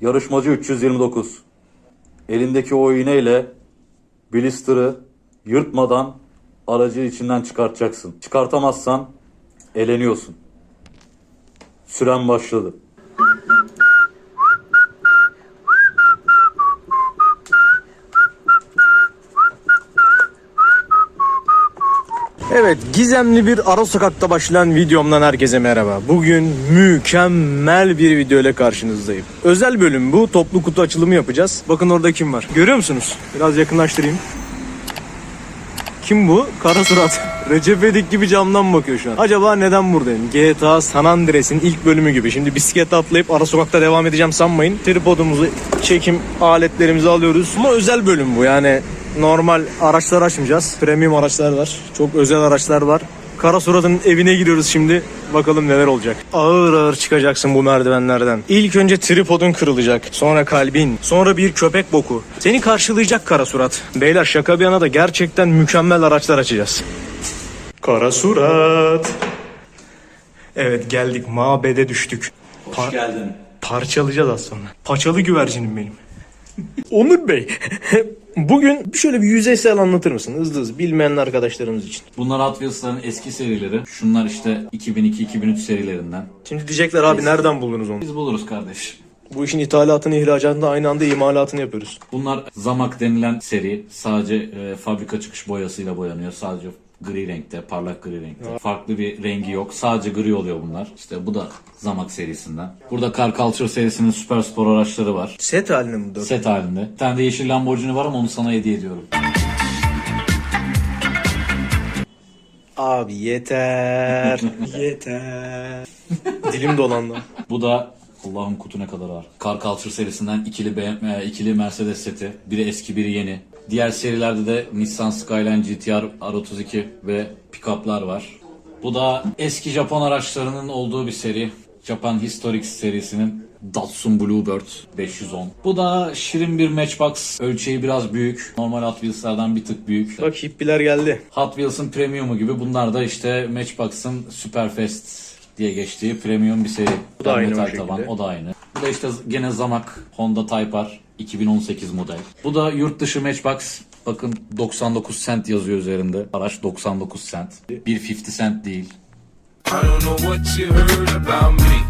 Yarışmacı 329. Elindeki o iğneyle blister'ı yırtmadan aracı içinden çıkartacaksın. Çıkartamazsan eleniyorsun. Süren başladı. Evet, gizemli bir ara sokakta başlayan videomdan herkese merhaba. Bugün mükemmel bir video ile karşınızdayım. Özel bölüm bu, toplu kutu açılımı yapacağız. Bakın orada kim var. Görüyor musunuz? Biraz yakınlaştırayım. Kim bu? Kara surat. Recep İvedik gibi camdan bakıyor şu an. Acaba neden buradayım? GTA San Andreas'in ilk bölümü gibi. Şimdi bisikletle atlayıp ara sokakta devam edeceğim sanmayın. Tripodumuzu, çekim aletlerimizi alıyoruz. Ama özel bölüm bu yani. Normal araçlar açmayacağız. Premium araçlar var. Çok özel araçlar var. Kara suratın evine giriyoruz şimdi. Bakalım neler olacak. Ağır ağır çıkacaksın bu merdivenlerden. İlk önce tripodun kırılacak. Sonra kalbin. Sonra bir köpek boku. Seni karşılayacak kara surat. Beyler şaka bir yana da gerçekten mükemmel araçlar açacağız. Kara surat. Evet geldik mabede düştük. Par- geldin. Parçalayacağız az sonra. Paçalı güvercinim benim. Onur Bey, bugün şöyle bir yüzeysel anlatır mısın? Hızlı hızlı bilmeyen arkadaşlarımız için. Bunlar Hot Wheels'ların eski serileri. Şunlar işte 2002-2003 serilerinden. Şimdi diyecekler abi nereden buldunuz onu? Biz buluruz kardeş. Bu işin ithalatını, ihracatını aynı anda imalatını yapıyoruz. Bunlar Zamak denilen seri. Sadece e, fabrika çıkış boyasıyla boyanıyor. Sadece gri renkte, parlak gri renkte. Farklı bir rengi yok. Sadece gri oluyor bunlar. İşte bu da Zamak serisinden. Burada Car Culture serisinin süper spor araçları var. Set haline mi dört? Set halinde. Bir tane de yeşil Lamborghini var ama onu sana hediye ediyorum. Abi yeter. yeter. Dilim dolandı. Bu da Allah'ım kutu ne kadar ağır. Car Culture serisinden ikili, BMW, e, ikili Mercedes seti. Biri eski biri yeni. Diğer serilerde de Nissan Skyline GTR R32 ve pick-up'lar var. Bu da eski Japon araçlarının olduğu bir seri. Japan Historics serisinin Datsun Bluebird 510. Bu da şirin bir Matchbox. Ölçeği biraz büyük. Normal Hot Wheels'lardan bir tık büyük. Bak hippiler geldi. Hot Wheels'ın premium'u gibi bunlar da işte Matchbox'ın Superfast diye geçtiği premium bir seri. Bu da aynı Metal taban, o da aynı. Bu da işte gene Zamak Honda Type R 2018 model. Bu da yurt dışı Matchbox. Bakın 99 cent yazıyor üzerinde. Araç 99 cent. 1.50 cent değil. I don't know what you heard about me.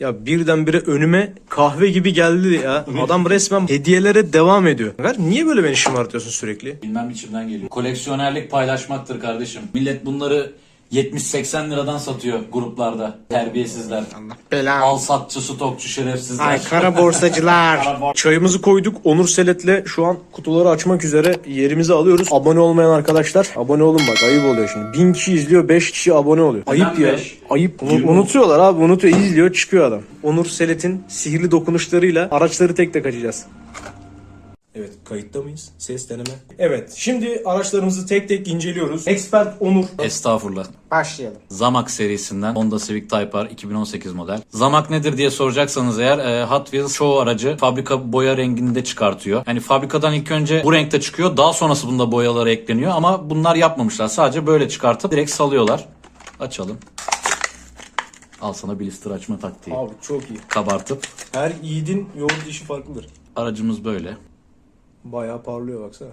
Ya birdenbire önüme kahve gibi geldi ya. Adam resmen hediyelere devam ediyor. Ver niye böyle beni şımartıyorsun sürekli? Bilmem içimden geliyor. Koleksiyonerlik paylaşmaktır kardeşim. Millet bunları 70-80 liradan satıyor gruplarda. Terbiyesizler. Belam. Al satçı, stokçu, şerefsizler. Ay kara borsacılar. Çayımızı koyduk. Onur Selet'le şu an kutuları açmak üzere yerimizi alıyoruz. Abone olmayan arkadaşlar abone olun bak ayıp oluyor şimdi. Bin kişi izliyor 5 kişi abone oluyor. Ayıp ya. beş? Ayıp. Unu- unutuyorlar abi unutuyor. izliyor çıkıyor adam. Onur Selet'in sihirli dokunuşlarıyla araçları tek tek açacağız. Evet kayıtta mıyız? Ses deneme. Evet şimdi araçlarımızı tek tek inceliyoruz. Expert Onur. Estağfurullah. Başlayalım. Zamak serisinden Honda Civic Type R 2018 model. Zamak nedir diye soracaksanız eğer e, Hot Wheels çoğu aracı fabrika boya renginde çıkartıyor. Yani fabrikadan ilk önce bu renkte çıkıyor. Daha sonrası bunda boyaları ekleniyor ama bunlar yapmamışlar. Sadece böyle çıkartıp direkt salıyorlar. Açalım. Al sana blister açma taktiği. Abi çok iyi. Kabartıp Her yiğidin yoğurt işi farklıdır. aracımız böyle. Bayağı parlıyor baksana.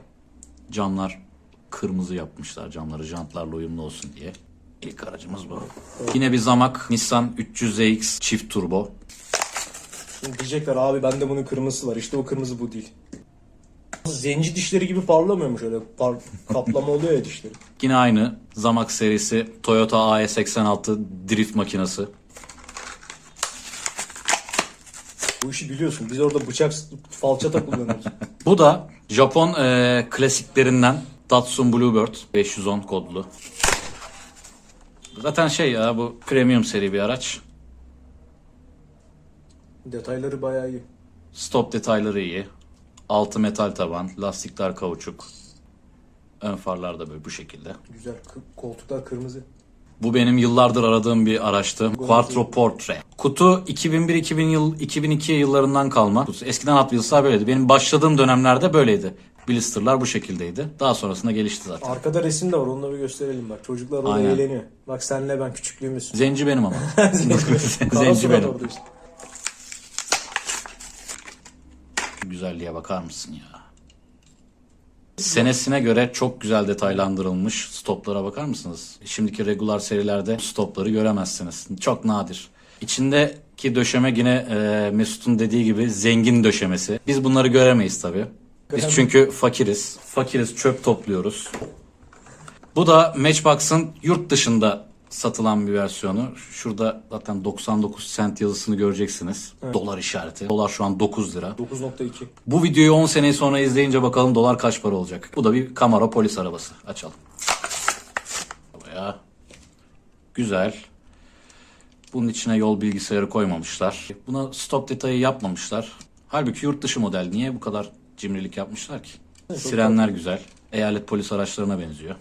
Camlar kırmızı yapmışlar. Camları jantlarla uyumlu olsun diye. İlk aracımız bu. Yine bir Zamak Nissan 300ZX çift turbo. Şimdi diyecekler abi bende bunun kırmızısı var. İşte o kırmızı bu değil. Zenci dişleri gibi parlamıyormuş öyle. Par kaplama oluyor ya dişleri. Yine aynı Zamak serisi Toyota AE86 drift makinesi. Bu işi biliyorsun. Biz orada bıçak falçata kullanıyoruz. Bu da Japon eee, klasiklerinden Datsun Bluebird 510 kodlu. Zaten şey ya bu premium seri bir araç. Detayları bayağı iyi. Stop detayları iyi. Altı metal taban, lastikler kauçuk. Ön farlar da böyle bu şekilde. Güzel. Koltuklar kırmızı. Bu benim yıllardır aradığım bir araçtı. Quattro Portre. Kutu 2001-2000 yıl 2002 yıllarından kalma. Eskiden Hot Wheels'lar böyleydi. Benim başladığım dönemlerde böyleydi. Blister'lar bu şekildeydi. Daha sonrasında gelişti zaten. Arkada resim de var onu da bir gösterelim bak. Çocuklar orada Aynen. eğleniyor. Bak senle ben küçüklüğümüz. Zenci benim ama. Zenci benim. Güzelliğe bakar mısın ya? Senesine göre çok güzel detaylandırılmış stoplara bakar mısınız? Şimdiki regular serilerde stopları göremezsiniz. Çok nadir. İçindeki döşeme yine e, Mesut'un dediği gibi zengin döşemesi. Biz bunları göremeyiz tabii. Biz çünkü fakiriz. Fakiriz, çöp topluyoruz. Bu da Matchbox'ın yurt dışında satılan bir versiyonu. Şurada zaten 99 cent yazısını göreceksiniz. Dolar işareti. Dolar şu an 9 lira. 9.2. Bu videoyu 10 sene sonra izleyince bakalım dolar kaç para olacak. Bu da bir Camaro polis arabası. Açalım. Buraya. Güzel. Bunun içine yol bilgisayarı koymamışlar. Buna stop detayı yapmamışlar. Halbuki yurt dışı model. Niye bu kadar cimrilik yapmışlar ki? Sirenler güzel. Eyalet polis araçlarına benziyor.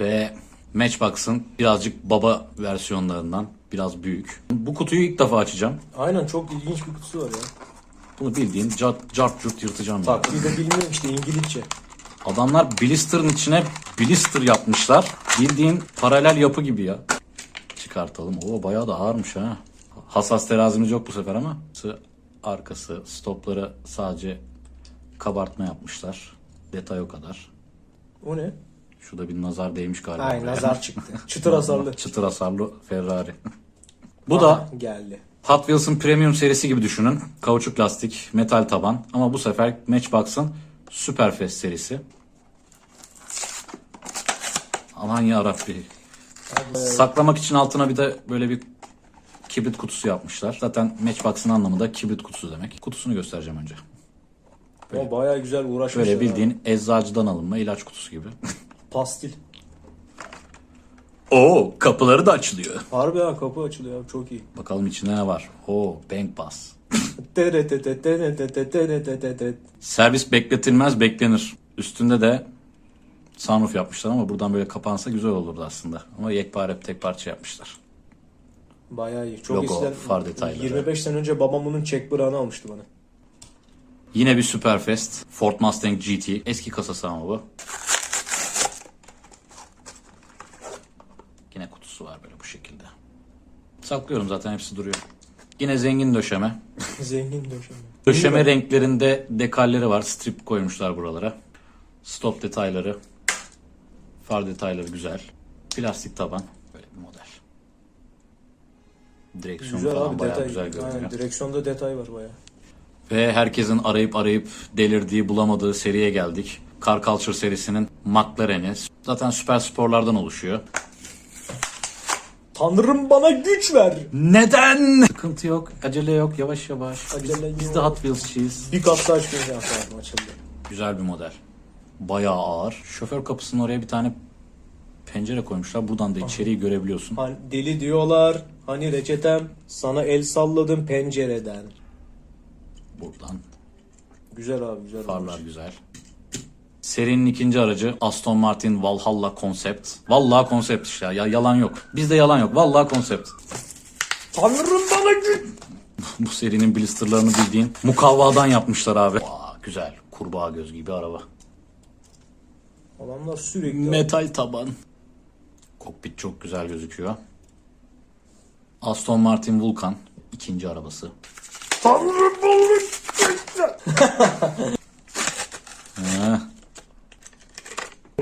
Ve Matchbox'ın birazcık baba versiyonlarından biraz büyük. Bu kutuyu ilk defa açacağım. Aynen çok ilginç bir kutusu var ya. Bunu bildiğin cart, cart curt yırtacağım. ya. Taktiği de bilmiyorum işte İngilizce. Adamlar blister'ın içine blister yapmışlar. Bildiğin paralel yapı gibi ya. Çıkartalım. Oo bayağı da ağırmış ha. Hassas terazimiz yok bu sefer ama. Sı- Arkası, stopları sadece kabartma yapmışlar. Detay o kadar. O ne? Şurada bir nazar değmiş galiba. Ay buraya. nazar çıktı. Çıtır hasarlı. Çıtır hasarlı Ferrari. bu da geldi. Hot Wheels'ın Premium serisi gibi düşünün. Kauçuk lastik, metal taban ama bu sefer Matchbox'ın Superfast serisi. Aman ya Rabbi. Saklamak için altına bir de böyle bir kibrit kutusu yapmışlar. Zaten Matchbox'ın anlamı da kibrit kutusu demek. Kutusunu göstereceğim önce. Ama bayağı güzel uğraşmışlar. Böyle bildiğin eczacıdan alınma ilaç kutusu gibi. Pastil. Oo kapıları da açılıyor. Harbi ha kapı açılıyor abi çok iyi. Bakalım içinde ne var. Oo bank pass. Servis bekletilmez beklenir. Üstünde de sunroof yapmışlar ama buradan böyle kapansa güzel olurdu aslında. Ama yekpare tek parça yapmışlar. Bayağı iyi. Çok Logo, eskiden far detayları. 25 sene önce babam bunun çek bırağını almıştı bana. Yine bir Superfast. Ford Mustang GT. Eski kasası ama bu. Yine kutusu var böyle bu şekilde. Saklıyorum zaten hepsi duruyor. Yine zengin döşeme. Zengin döşeme. Döşeme renklerinde dekalleri var. Strip koymuşlar buralara. Stop detayları. Far detayları güzel. Plastik taban. Böyle bir model. Direksiyon Güzel falan abi bayağı detay. güzel görünüyor. Aynen, direksiyonda detay var bayağı. Ve herkesin arayıp arayıp delirdiği bulamadığı seriye geldik. Car Culture serisinin McLaren'i. Zaten süper sporlardan oluşuyor. Tanrım bana güç ver. Neden? Sıkıntı yok, acele yok, yavaş yavaş. Acele Biz yok. de Hot Wheels'çiyiz. Bir kat daha açmayacağım lazım açıldı. Güzel bir model. Bayağı ağır. Şoför kapısının oraya bir tane pencere koymuşlar. Buradan da içeriği görebiliyorsun. Hani deli diyorlar. Hani reçetem sana el salladım pencereden. Buradan Güzel abi güzel. farlar olmuş. güzel. Serinin ikinci aracı Aston Martin Valhalla Concept. Vallahi konsept işte ya. Yalan yok. Bizde yalan yok. Vallahi konsept. Tanrım bana güç. Bu serinin blisterlarını bildiğin mukavvadan yapmışlar abi. Aa, güzel. Kurbağa göz gibi araba. Adamlar sürekli Metal taban. Kokpit çok güzel gözüküyor. Aston Martin Vulcan ikinci arabası. Tanrım bana güç.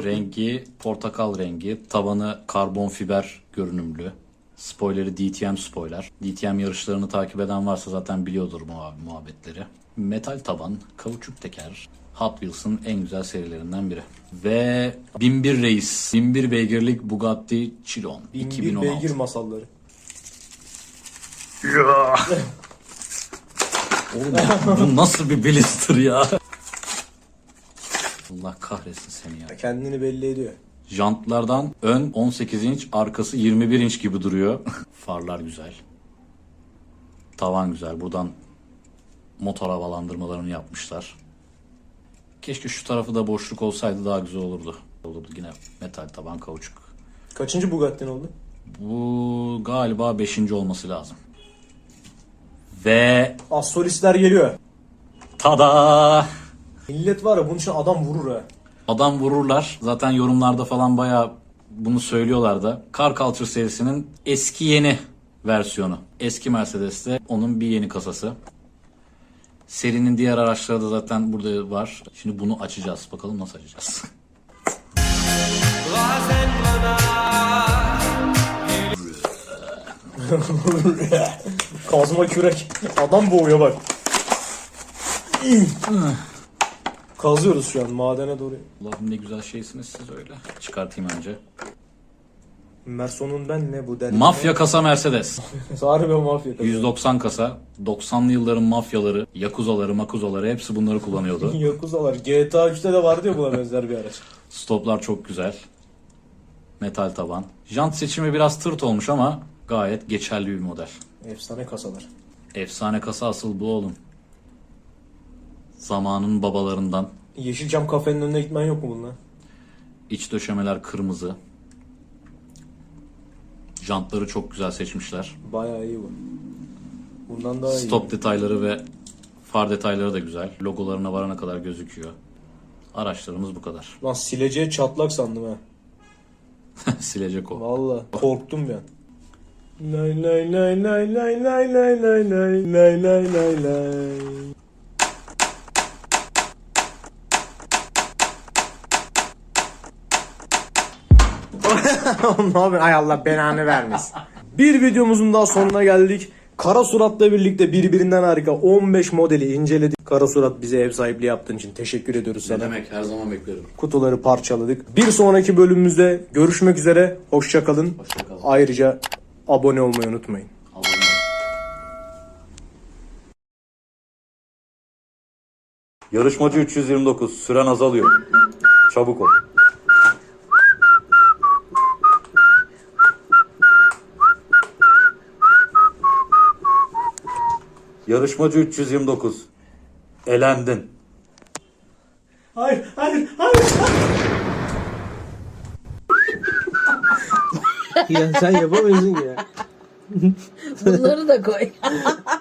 Rengi portakal rengi. Tabanı karbon fiber görünümlü. Spoiler'i DTM spoiler. DTM yarışlarını takip eden varsa zaten biliyordur muhab- muhabbetleri. Metal taban, kauçuk teker. Hot Wheels'ın en güzel serilerinden biri. Ve 1001 Reis. 1001 beygirlik Bugatti Chiron. Bin bir 2016. beygir masalları. Oğlum bu nasıl bir blister ya? Allah kahretsin seni ya. Kendini belli ediyor. Jantlardan ön 18 inç, arkası 21 inç gibi duruyor. Farlar güzel. Tavan güzel. Buradan motor havalandırmalarını yapmışlar. Keşke şu tarafı da boşluk olsaydı daha güzel olurdu. Olurdu yine metal taban kauçuk. Kaçıncı Bugatti'n oldu? Bu galiba 5. olması lazım. Ve Az solistler geliyor. tada! Millet var ya bunun için adam vurur ha. Adam vururlar. Zaten yorumlarda falan bayağı bunu söylüyorlar da. Car Culture serisinin eski yeni versiyonu. Eski Mercedes'te onun bir yeni kasası. Serinin diğer araçları da zaten burada var. Şimdi bunu açacağız. Bakalım nasıl açacağız. Kazma kürek. Adam boğuyor bak. Kazıyoruz şu an madene doğru. Allah'ım ne güzel şeysiniz siz öyle. Çıkartayım önce. Merson'un ben ne bu derdi? Mafya kasa Mercedes. Harbi mafya. 190 kasa. 90'lı yılların mafyaları, yakuzaları, makuzaları hepsi bunları kullanıyordu. Yakuzalar. GTA 3'te de vardı ya buna benzer bir araç. Stoplar çok güzel. Metal taban. Jant seçimi biraz tırt olmuş ama gayet geçerli bir model. Efsane kasalar. Efsane kasa asıl bu oğlum. Zamanın babalarından. Yeşilçam kafenin önüne gitmen yok mu bununla? İç döşemeler kırmızı. Jantları çok güzel seçmişler. Bayağı iyi bu. Bundan daha iyi. Stop detayları ve far detayları da güzel. Logolarına varana kadar gözüküyor. Araçlarımız bu kadar. Lan sileceği çatlak sandım ha. Silecek o. Valla korktum ben. Lay lay lay lay lay lay lay lay lay lay lay lay lay. ne yapıyorsun? Ay Allah belanı vermesin. Bir videomuzun daha sonuna geldik. Kara Surat'la birlikte birbirinden harika 15 modeli inceledik. Kara Surat bize ev sahipliği yaptığın için teşekkür ediyoruz sana. demek her zaman beklerim. Kutuları parçaladık. Bir sonraki bölümümüzde görüşmek üzere. Hoşçakalın. Hoşça kalın. Ayrıca abone olmayı unutmayın. Abone ol. Yarışmacı 329. Süren azalıyor. Çabuk ol. Yarışmacı 329. Elendin. Hayır, hayır, hayır. ya sen yapamıyorsun ya. Bunları da koy.